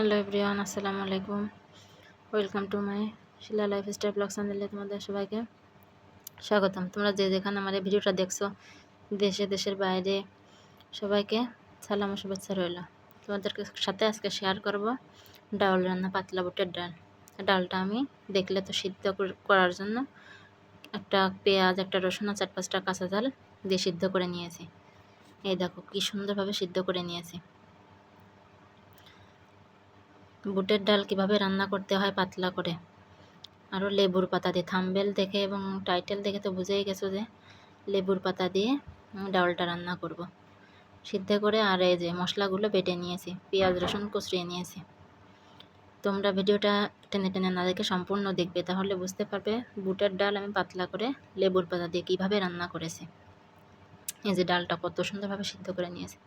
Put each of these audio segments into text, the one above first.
Hello everyone, আসসালামু আলাইকুম। Welcome to my Shila life style blog চ্যানেলে তোমাদের সবাইকে স্বাগতম। তোমরা যে যেখানে আমার এই ভিডিওটা দেখছ, দেশে, দেশের বাইরে, সবাইকে সালাম শুভেচ্ছা রইল। তোমাদের সাথে আজকে শেয়ার করব ডাল রান্না, পাতলা বুটের ডাল। ডালটা আমি দেখলে তো সিদ্ধ করার জন্য একটা পেঁয়াজ, একটা রসুন আর চার পাঁচটা কাঁচা জাল দিয়ে সিদ্ধ করে নিয়েছি। এই দেখো কী সুন্দরভাবে সিদ্ধ করে নিয়েছি। বুটের ডাল কীভাবে রান্না করতে হয় পাতলা করে। আরও লেবুর পাতা দিয়ে থাম্বেল দেখে এবং টাইটেল দেখে তো বুঝেই গেছো যে লেবুর পাতা দিয়ে ডালটা রান্না করব। সিদ্ধ করে আর এই যে মশলাগুলো বেটে নিয়েছি, পেঁয়াজ, রসুন কচড়িয়ে নিয়েছি। তোমরা ভিডিওটা টেনে টেনে না দেখে সম্পূর্ণ দেখবে, তাহলে বুঝতে পারবে বুটের ডাল আমি পাতলা করে লেবুর পাতা দিয়ে কীভাবে রান্না করেছি। এই যে ডালটা কত সুন্দরভাবে সিদ্ধ করে নিয়েছি।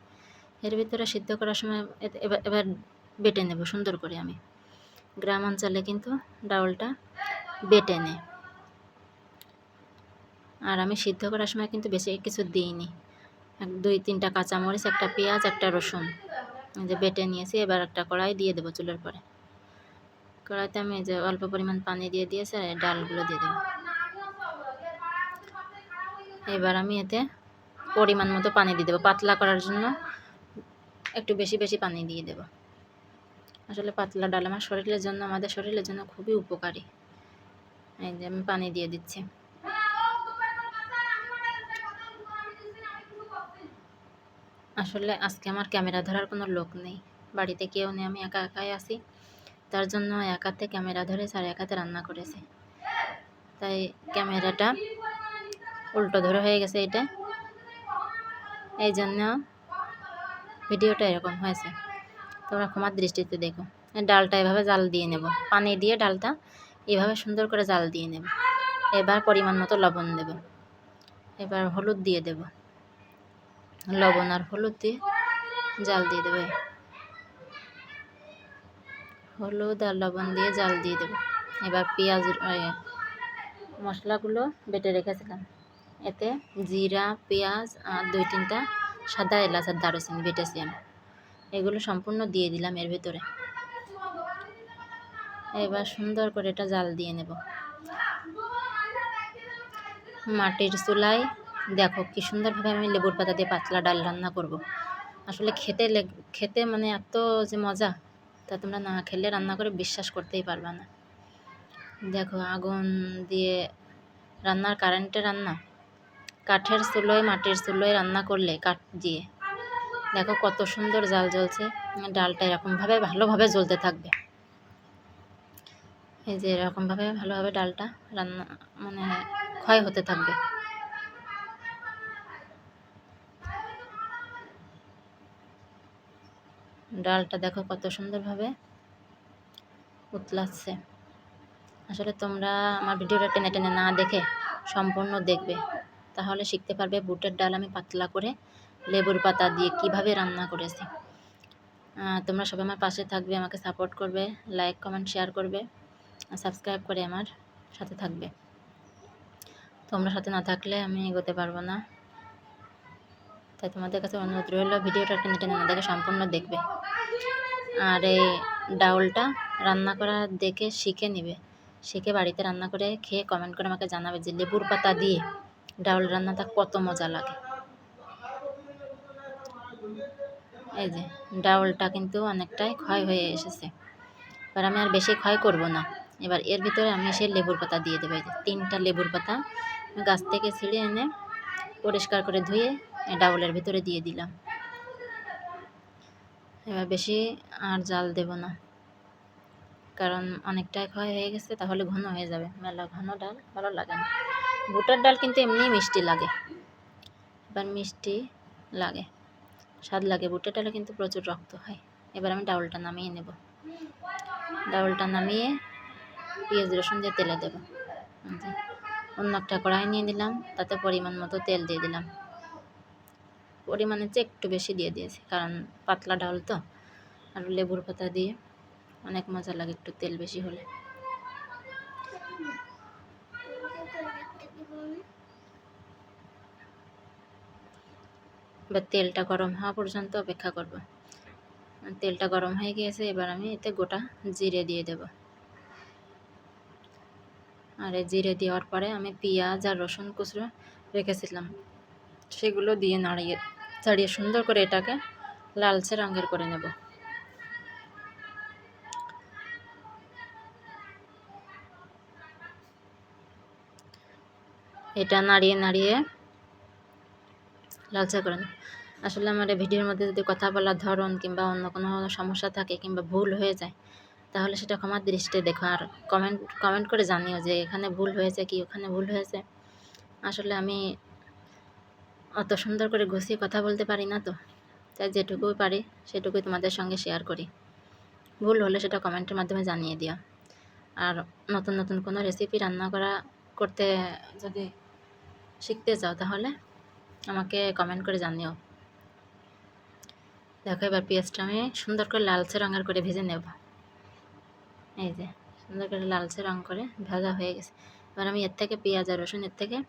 এর ভিতরে সিদ্ধ করার সময় এবার বেটে নেব, সুন্দর করে আমি। গ্রাম অঞ্চলে কিন্তু ডাউলটা বেটে নে। আর আমি সিদ্ধ করার সময় কিন্তু বেশি কিছু দিইনি। এক, দুই, তিনটা কাঁচামরিচ, একটা পেঁয়াজ, একটা রসুন। যে বেটে নিয়েছি, এবার একটা কড়াই দিয়ে দেবো চুলের পরে। কড়াইতে আমি যে অল্প পরিমাণ পানি দিয়ে দিয়েছি, আর ডালগুলো দিয়ে দেবো। এবার আমি এতে পরিমাণ মতো পানি দিয়ে দেবো। পাতলা করার জন্য একটু বেশি বেশি পানি দিয়ে দেবো। আসলে পাতলা ডাল। আমার শরীরের জন্য, আমাদের শরীরের জন্য খুবই উপকারী। এই যে আমি পানি দিয়ে দিচ্ছি। আসলে আজকে আমার ক্যামেরা ধরার কোনো লোক নেই। বাড়িতে কেউ নেই, আমি একা একাই আছি। তার জন্য একাতে ক্যামেরা ধরে আর একাতে রান্না করেছে। তাই ক্যামেরাটা উল্টো ধরে হয়ে গেছে এটা। এই জন্য ভিডিওটা এরকম হয়েছে। তোমরা ক্ষমার দৃষ্টিতে দেখো। ডালটা এভাবে জাল দিয়ে নেব। পানি দিয়ে ডালটা এভাবে সুন্দর করে জাল দিয়ে নেব। এবার পরিমাণ মতো লবণ দেব। এবার হলুদ দিয়ে দেব। লবণ আর হলুদ দিয়ে জাল দিয়ে দেবে। হলুদ আর লবণ দিয়ে জাল দিয়ে দেব। এবার পেঁয়াজ মশলাগুলো বেটে রেখেছিলাম। এতে জিরা, পেঁয়াজ আর দুই তিনটা সাদা এলাচ আর দারুচিনি বেটেছি আমি। এগুলো সম্পূর্ণ দিয়ে দিলাম এর ভেতরে। এবার সুন্দর করে এটা জাল দিয়ে নেব। মাটির চুলায়, দেখো কি সুন্দরভাবে আমি লেবুর পাতা দিয়ে পাতলা ডাল রান্না করব। আসলে খেতে খেতে মানে এত যে মজা, তা তোমরা না খেলে রান্না করে বিশ্বাস করতেই পারবে না। দেখো আগুন দিয়ে রান্নার কারেন্টে রান্না। কাঠের চুলোয়, মাটির চুলোয় রান্না করলে কাঠ দিয়ে দেখো কত সুন্দর জাল জ্বলছে। ডালটা এরকমভাবে ভালোভাবে জ্বলতে থাকবে। এই যে এরকমভাবে ভালোভাবে ডালটা রান্না মানে ক্ষয় হতে থাকবে। ডালটা দেখো কত সুন্দরভাবে উতলাচ্ছে। আসলে তোমরা আমার ভিডিওটা টেনে টেনে না দেখে সম্পূর্ণ দেখবে। তাহলে শিখতে পারবে বুটের ডাল আমি পাতলা করে লেবুর পাতা দিয়ে কীভাবে রান্না করেছি। তোমরা সবাই আমার পাশে থাকবে, আমাকে সাপোর্ট করবে লাইক কমেন্ট শেয়ার করবে সাবস্ক্রাইব করে আমার সাথে থাকবে। তোমরা সাথে না থাকলে আমি এগোতে পারব না। তাই তোমাদের কাছে অনুরোধ রইল, ভিডিওটা টেনে টেনে না দেখে সম্পূর্ণ দেখবে। আর এই ডাউলটা রান্না করা দেখে শিখে নিবে। শিখে বাড়িতে রান্না করে খেয়ে কমেন্ট করে আমাকে জানাবে যে লেবুর পাতা দিয়ে ডাউল রান্নাটা কত মজা লাগে। এই যে, ডাউলটা কিন্তু অনেকটাই ক্ষয় হয়ে এসেছে। এবার আমি আর বেশি ক্ষয় করব না। এবার এর ভিতরে আমি এসে লেবুর পাতা দিয়ে দেবো। এই যে, তিনটা লেবুর পাতা গাছ থেকে ছিঁড়ে এনে পরিষ্কার করে ধুয়ে ডাউলের ভিতরে দিয়ে দিলাম। এবার বেশি আর জাল দেব না। কারণ অনেকটাই ক্ষয় হয়ে গেছে, তাহলে ঘন হয়ে যাবে। মেলা ঘন ডাল, ভালো লাগে না। বুটার ডাল কিন্তু এমনি মিষ্টি লাগে। এবার মিষ্টি লাগে। স্বাদ লাগে বুটের ডালে কিন্তু প্রচুর রক্ত হয়। এবার আমি ডাউলটা নামিয়ে নেব। ডাউলটা নামিয়ে পেঁয়াজ, রসুন দিয়ে তেলে দেবো। অন্য একটা কড়াই নিয়ে দিলাম তাতে পরিমাণ মতো তেল দিয়ে দিলাম। পরিমাণের চেয়ে একটু বেশি দিয়ে দিয়েছি, কারণ পাতলা ডাউল তো, আর লেবুর পাতা দিয়ে অনেক মজা লাগে একটু তেল বেশি হলে। এবার তেলটা গরম হওয়া পর্যন্ত অপেক্ষা করব। তেলটা গরম হয়ে গিয়েছে, এবার আমি এতে গোটা জিরে দিয়ে দেব। আর এই জিরে দেওয়ার পরে আমি পেঁয়াজ আর রসুন কুচড়ো রেখেছিলাম। সেগুলো দিয়ে নাড়িয়ে, চাড়িয়ে সুন্দর করে এটাকে লালচে রঙের করে নেব। এটা নাড়িয়ে নাড়িয়ে লালচে করে নেব আসলে আমার ভিডিওর মধ্যে যদি কথা বলার ধরন কিংবা অন্য কোনো সমস্যা থাকে কিংবা ভুল হয়ে যায়, তাহলে সেটা ক্ষমার দৃষ্টিতে দেখো। আর কমেন্ট কমেন্ট করে জানিও যে এখানে ভুল হয়েছে কি, ওখানে ভুল হয়েছে। আসলে আমি অত সুন্দর করে গুছিয়ে কথা বলতে পারি না তো, তাই যেটুকুই পারি সেটুকুই তোমাদের সঙ্গে শেয়ার করি। ভুল হলে সেটা কমেন্টের মাধ্যমে জানিয়ে দিও। আর নতুন নতুন কোনো রেসিপি রান্না করা, করতে যদি শিখতে চাও তাহলে আমাকে কমেন্ট করে জানিও। দেখো এবার পেঁয়াজটা আমি সুন্দর করে লালচে রঙের করে ভেজে নেব। এই যে, সুন্দর করে লালচে রঙ করে ভাজা হয়ে গেছে। এবার আমি এর থেকে পেঁয়াজ আর রসুন এর থেকে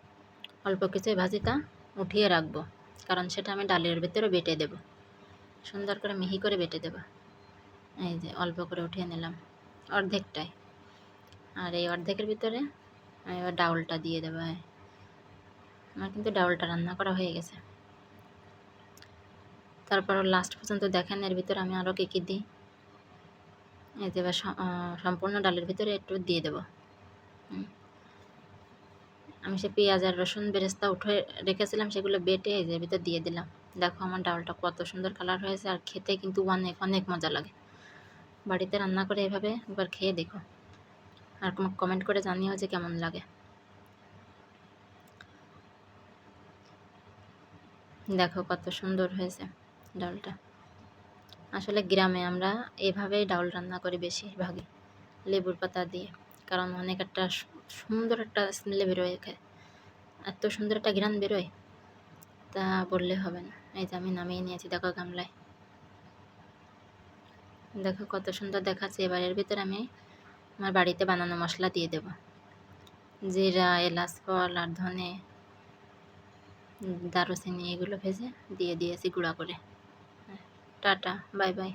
অল্প কিছু ভাজিটা উঠিয়ে রাখব। কারণ সেটা আমি ডালের ভিতরে বেটে দেব। সুন্দর করে মিহি করে বেটে দেব। এই যে, অল্প করে উঠিয়ে নিলাম অর্ধেকটাই। আর এই অর্ধেকের ভিতরে আমি এবার ডাউলটা দিয়ে দেবো। হ্যাঁ আমার কিন্তু ডাউলটা রান্না করা হয়ে গেছে। তারপর লাস্ট পর্যন্ত দেখেন এর ভিতরে আমি আরও কী কী দিই। এই যে এবার সম্পূর্ণ ডালের ভিতরে একটু দিয়ে দেবো। আমি সে পেঁয়াজ আর রসুন বেরেস্তা উঠে রেখেছিলাম, সেগুলো বেটে এই যে ভিতরে দিয়ে দিলাম। দেখো আমার ডালটা কত সুন্দর কালার হয়েছে আর খেতে কিন্তু অনেক অনেক মজা লাগে। বাড়িতে রান্না করে এভাবে একবার খেয়ে দেখো। আর কমেন্ট করে জানিও যে কেমন লাগে। দেখো কত সুন্দর হয়েছে ডালটা। আসলে গ্রামে আমরা এভাবেই ডাউল রান্না করি বেশিরভাগই, লেবুর পাতা দিয়ে। কারণ অনেক একটা সুন্দর একটা স্মেলে বেরোয় এত সুন্দর একটা ঘ্রাণ বেরোয়, তা বললে হবে না। এই যে আমি নামিয়ে নিয়েছি, দেখো গামলায়। দেখো কত সুন্দর দেখাচ্ছে, এবার এর ভিতরে আমি আমার বাড়িতে বানানো মশলা দিয়ে দেব। জিরা, এলাচ, ফল আর ধনে। দারুচিনি এগুলো ভেজে দিয়ে দিয়েছি গুঁড়া করে। Tata bye bye.